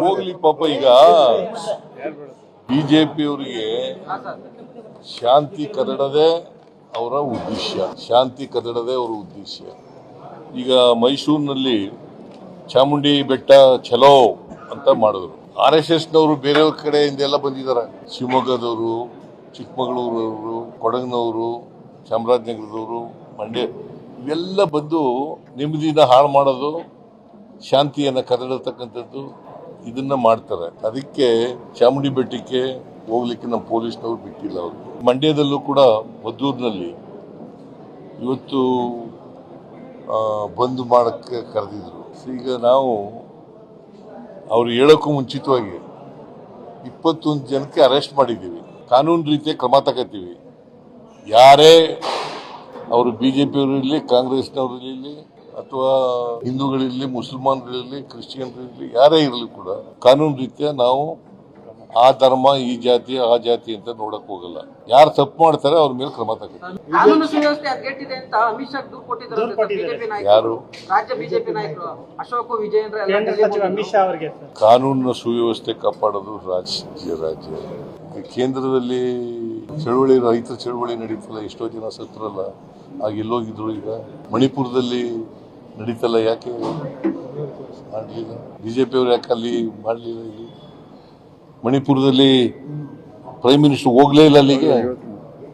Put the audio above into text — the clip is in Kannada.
ಹೋಗ್ಲಿ ಪಾಪ ಈಗ. ಬಿಜೆಪಿಯವರಿಗೆ ಶಾಂತಿ ಕದಡದೆ ಅವರ ಉದ್ದೇಶ. ಶಾಂತಿ ಕದಡದೆ ಅವರ ಉದ್ದೇಶ. ಈಗ ಮೈಸೂರಿನಲ್ಲಿ ಚಾಮುಂಡಿ ಬೆಟ್ಟ ಚಲೋ ಅಂತ ಮಾಡಿದ್ರು. ಆರ್ ಎಸ್ ಎಸ್ನವರು ಬೇರೆಯವ್ರ ಕಡೆಯಿಂದ ಎಲ್ಲ ಬಂದಿದ್ದಾರೆ. ಶಿವಮೊಗ್ಗದವರು ಚಿಕ್ಕಮಗಳೂರವರು ಕೊಡಗಿನವರು ಚಾಮರಾಜನಗರದವರು ಮಂಡ್ಯ ಇವೆಲ್ಲ ಬಂದು ನೆಮ್ಮದಿನ ಹಾಳು ಮಾಡೋದು ಶಾಂತಿಯನ್ನು ಕದಡತಕ್ಕಂಥದ್ದು ಇದನ್ನ ಮಾಡ್ತಾರೆ. ಅದಕ್ಕೆ ಚಾಮುಂಡಿ ಬೆಟ್ಟಕ್ಕೆ ಹೋಗ್ಲಿಕ್ಕೆ ನಮ್ಮ ಪೊಲೀಸ್ನವ್ರು ಬಿಟ್ಟಿಲ್ಲ ಅವರು. ಮಂಡ್ಯದಲ್ಲೂ ಕೂಡ ಮದ್ದೂರಿನಲ್ಲಿ ಇವತ್ತು ಬಂದ್ ಮಾಡಕ್ಕೆ ಕರೆದಿದ್ರು. ಈಗ ನಾವು ಅವ್ರು ಹೇಳೋಕ್ಕೂ ಮುಂಚಿತವಾಗಿ ಇಪ್ಪತ್ತೊಂದು ಜನಕ್ಕೆ ಅರೆಸ್ಟ್ ಮಾಡಿದ್ದೀವಿ. ಕಾನೂನು ರೀತಿಯ ಕ್ರಮ ತಗೋತೀವಿ. ಯಾರೇ ಅವರು ಬಿಜೆಪಿಯವರು ಇರಲಿ, ಕಾಂಗ್ರೆಸ್ನವರು ಇರಲಿ ಅಥವಾ ಹಿಂದೂಗಳಿರಲಿ ಮುಸಲ್ಮಾನರಿರಲಿ ಕ್ರಿಶ್ಚಿಯನ್ಗಳಿರಲಿ ಯಾರೇ ಇರಲಿ ಕೂಡ ಕಾನೂನು ರೀತಿಯ ನಾವು ಆ ಧರ್ಮ ಈ ಜಾತಿ ಆ ಜಾತಿ ಅಂತ ನೋಡಕ್ ಹೋಗಲ್ಲ. ಯಾರು ತಪ್ಪು ಮಾಡ್ತಾರೆ ಅವ್ರ ಮೇಲೆ ಕ್ರಮ ನಾಯಕರು. ಯಾರು? ರಾಜ್ಯ ಬಿಜೆಪಿ ನಾಯಕರು. ಅಶೋಕ್ ವಿಜಯೇಂದ್ರ ಎಲ್ಲ ಕೇಂದ್ರ ಡೆಲ್ಲಿ ಸಚಿವ ಅಮಿತ್ ಶಾ ಅವರಿಗೆ ಸರ್. ಕಾನೂನಿನ ಸುವ್ಯವಸ್ಥೆ ಕಾಪಾಡೋದು ರಾಜ್ಯ ರಾಜ್ಯ. ಕೇಂದ್ರದಲ್ಲಿ ಚಳುವಳಿ ರೈತರ ಚಳುವಳಿ ನಡೀತಲ್ಲ. ಎಷ್ಟೋ ಜನ ಸತ್ರಲ್ಲ ಆಗ ಎಲ್ಲೋಗಿದ್ರು ಈಗ. ಮಣಿಪುರದಲ್ಲಿ ನಡೀತಲ್ಲ ಯಾಕೆ? ಮಾಡಲಿಲ್ಲ. ಬಿಜೆಪಿಯವರು ಯಾಕೆ ಅಲ್ಲಿ ಮಾಡಲಿಲ್ಲ ಇಲ್ಲಿ? ಮಣಿಪುರದಲ್ಲಿ ಪ್ರೈಮ್ ಮಿನಿಸ್ಟರ್ ಹೋಗ್ಲೇ ಇಲ್ಲ ಅಲ್ಲಿಗೆ.